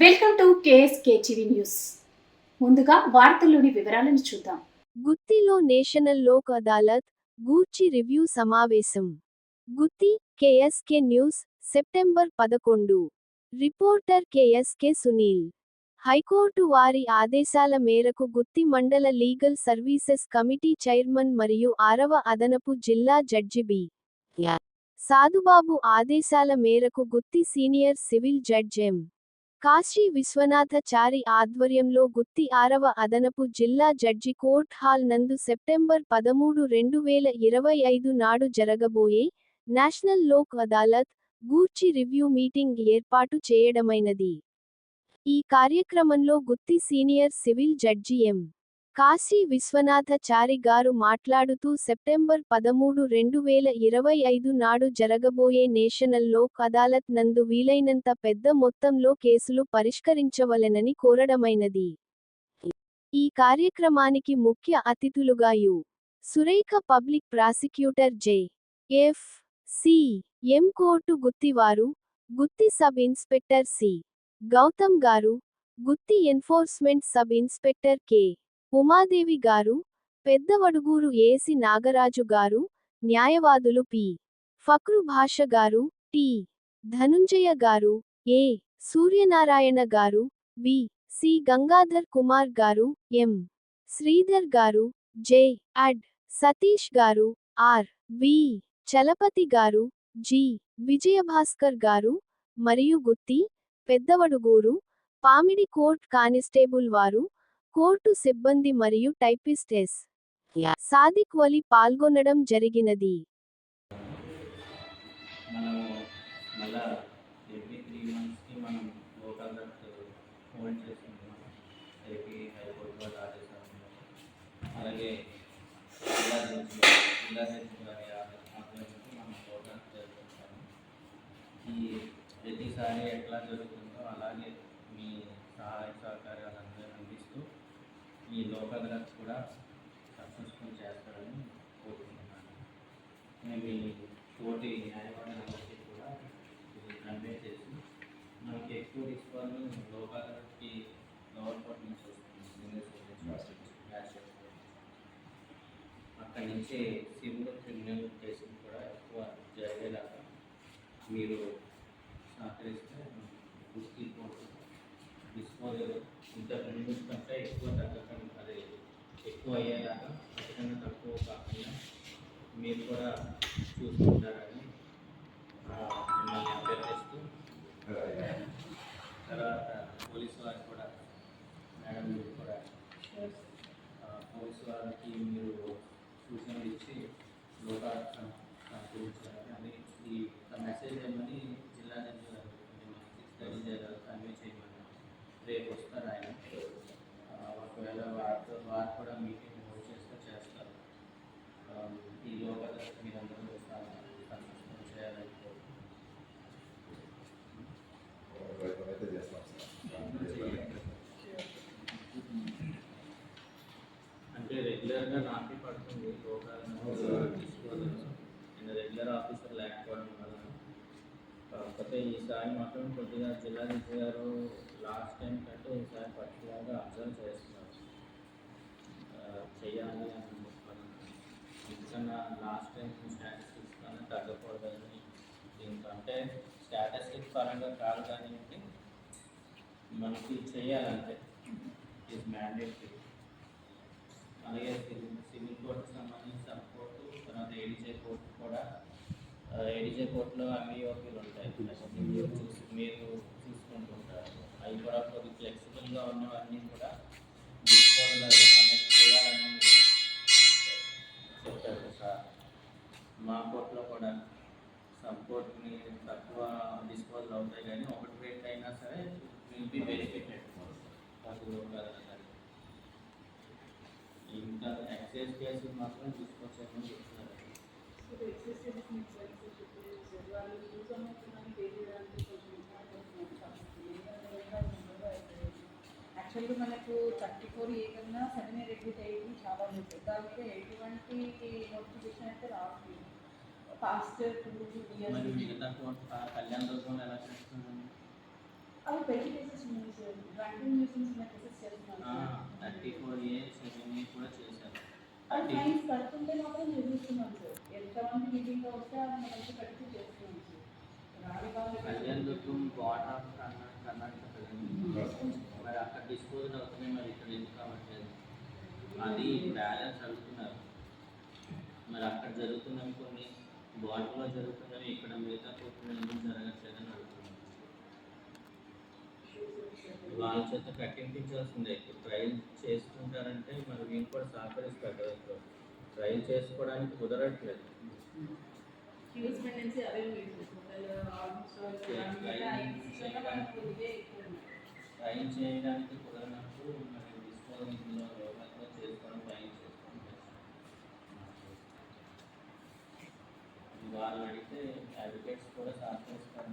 Welcome to KSK TV news. ముందుగా వార్తల్లోని వివరాలను చూద్దాం. గుత్తిలో నేషనల్ లోక్ అదాలత్ గూర్చి రివ్యూ సమావేశం. గుత్తి కేఎస్కే న్యూస్ సెప్టెంబర్ పదకొండు. Reporter KSK Sunil. High court వారి ఆదేశాల మేరకు గుత్తి మండల లీగల్ సర్వీసెస్ కమిటీ చైర్మన్ మరియు ఆరవ అదనపు జిల్లా జడ్జి బి. సాధుబాబు ఆదేశాల మేరకు Gutti senior civil judge M. Kashi Vishwanathachari ఆధ్వర్యంలో గుత్తి ఆరవ అదనపు జిల్లా జడ్జి కోర్ట్ హాల్ నందు సెప్టెంబర్ పదమూడు రెండు వేల ఇరవై ఐదు నాడు జరగబోయే నేషనల్ లోక్ అదాలత్ గూర్చి రివ్యూ మీటింగ్ ఏర్పాటు చేయడమైనది. ఈ కార్యక్రమంలో Gutti senior civil judge M. Kashi Vishwanathachari గారు మాట్లాడుతూ సెప్టెంబర్ పదమూడు రెండు వేల ఇరవై ఐదు నాడు జరగబోయే నేషనల్ లోక్ అదాలత్ నందు వీలైనంత పెద్ద మొత్తంలో కేసులు పరిష్కరించవలెనని కోరడమైనది. ఈ కార్యక్రమానికి ముఖ్య అతిథులుగా U. Surekha public prosecutor J. F. C. M. Court గుత్తివారు Gutti sub inspector C. Gautam గారు Gutti enforcement sub inspector K. Umadevi గారు పెద్దవడుగూరు ఏసి నాగరాజు గారు న్యాయవాదులు పి. ఫక్రు భాష గారు టి. ధనుంజయ గారు ఏ. సూర్యనారాయణ గారు బి. సి. గంగాధర్ కుమార్ గారు ఎం. శ్రీధర్ గారు జె. అడ్. సతీష్ గారు ఆర్. వి. చలపతి గారు జి. విజయభాస్కర్ గారు మరియు గుత్తి పెద్దవడుగూరు పామిడి కోర్ట్ కానిస్టేబుల్ వారు కోర్టు సిబ్బంది మరియు టైపిస్ట్ ఎస్. సాదిక్ వలి పాల్గొనడం జరిగినది. అలాగే ప్రతిసారి ఎట్లా జరుగుతుందో అలాగే మీ సహాయ అందిస్తూ ఈ లోకల్ దట్ కూడా సక్సెస్ఫుల్ చేస్తారని కోరుకుంటున్నాను మేము ఈ తోటి న్యాయవాదులందరికీ కూడా ఇది కన్వే చేసి మనకి ఎక్కువ డిస్కౌంట్ లోకాలకి లోవర్ కోర్ట్ నుంచి వస్తుంది సింగిల్ కోర్ట్ అక్కడి నుంచి సివిల్ క్రిమినల్ కేసులు కూడా ఎక్కువ జరిగేలాగా మీరు సహకరిస్తే గుర్తి కోర్టు డిస్పోజల్ ఇంతకు ముందు కంటే ఎక్కువ తగ్గకుండా అదే ఎక్కువ అయ్యేలాగా అంతకన్నా తక్కువ కాకుండా మీరు కూడా చూసుకుంటారని మిమ్మల్ని అభ్యర్థిస్తూ తర్వాత పోలీసు వారు కూడా మేడం మీరు కూడా పోలీసు వారికి మీరు సూచనలు ఇచ్చి లోకార్థం గురించాలని అది ఈ మెసేజ్ రెగ్యులర్గా నాకే పడుతుంది అవును సార్. తీసుకోవాలి నేను రెగ్యులర్ ఆఫీసర్ లేకపోవడం వల్ల కాకపోతే ఈసారి మాత్రం కొద్దిగా జిల్లా జడ్జి గారు లాస్ట్ టైం కంటే ఈసారి పర్టికులర్గా అబ్జర్వ్ చేస్తున్నారు ఆ, చేయాలి అని అనుకుంటున్నాను ఎందుకన్నా లాస్ట్ టైం స్టాటిస్టిక్స్ కన్నా తగ్గకూడదని దీనికంటే స్టాటిస్టిక్స్ పరంగా కాదు కానీ మనకి చేయాలంటే ఇట్ మ్యాండేటరీ అలాగే సివిల్ కోర్టుకు కోర్టుకి సంబంధించి సబ్ కోర్టు తర్వాత ఏడీజే కోర్టు కూడా ఏడీజే కోర్టులో అన్ని ఉంటాయి. మీరు చూసి మీరు చూసుకుంటుంటారు. అవి కూడా కొద్ది ఫ్లెక్సిబుల్గా ఉన్నవన్నీ కూడా డిస్పోజల్ అనేది చేయాలని చెప్పారు సార్ మా కోర్టులో కూడా సబ్ కోర్టుని తక్కువ డిస్పోజల్ అవుతాయి కానీ ఒకటి రేట్ అయినా సరే విల్ బి వెరిఫికేట్ అది ఇంకా ఎక్సైజ్ కేసులు మాత్రం తీసుకొచ్చామని చెప్తున్నారు ఇప్పుడు ఎక్సెస్ మీకు తెలుసు ఇప్పుడు వాళ్ళు యూజ్ అవుతున్నారని తెలియడానికి కొంచెం యాక్చువల్గా మనకు థర్టీ ఫోర్ ఏ కన్నా సెవెన్ ఏ రెగ్యూట్ అయ్యి చాలా ఉంటుంది దాని మీద ఎటువంటి నోటిఫికేషన్ అయితే రావట్లేదు పాస్ట్ టూ మరి ఇయర్స్ మిగతా కోర్టు కళ్యాణ దుర్గంలో ఎలా చేస్తున్నాము Thirty four A seven A కూడా చేశారు అది థర్టీ ఫైన్స్ కడుతుంటే మాత్రం నిర్మిస్తున్నాం సార్ ఎంతమంది మీటింగ్ వస్తే మనం కలిసి కట్టి చేస్తున్నాం సార్ రాని వాళ్ళు కళ్యాణ్ దుర్గం బార్డర్ ఆఫ్ కర్ణాటక కర్ణాటక కదండి. మరి అక్కడ డిస్పోజల్ అవుతున్నాయి మరి ఇక్కడ ఎందుకు అవ్వట్లేదు అది బ్యాలెన్స్ అడుగుతున్నారు మరి అక్కడ జరుగుతున్నవి కొన్ని బార్డర్లో జరుగుతున్నవి ఇక్కడ మిగతా కోర్టులో ఎందుకు జరగట్లేదని అడుగుతున్నారు వాళ్ళ చేత కట్టింపించాల్సిందే. ఇప్పుడు ట్రయల్ చేసుకుంటారంటే మరి వీళ్ళు కూడా సహకరిస్తారు కదా ఇప్పుడు. ట్రయల్ చేసుకోవడానికి కుదరట్లేదు. ట్రైన్ చేయడానికి కుదరనప్పుడు మనం డిస్పోజింగ్లో లోపల చేసుకోవడం ట్రైన్ చేసుకోవడం వాళ్ళు అడిగితే అడ్వకేట్స్ కూడా సహకరిస్తారు.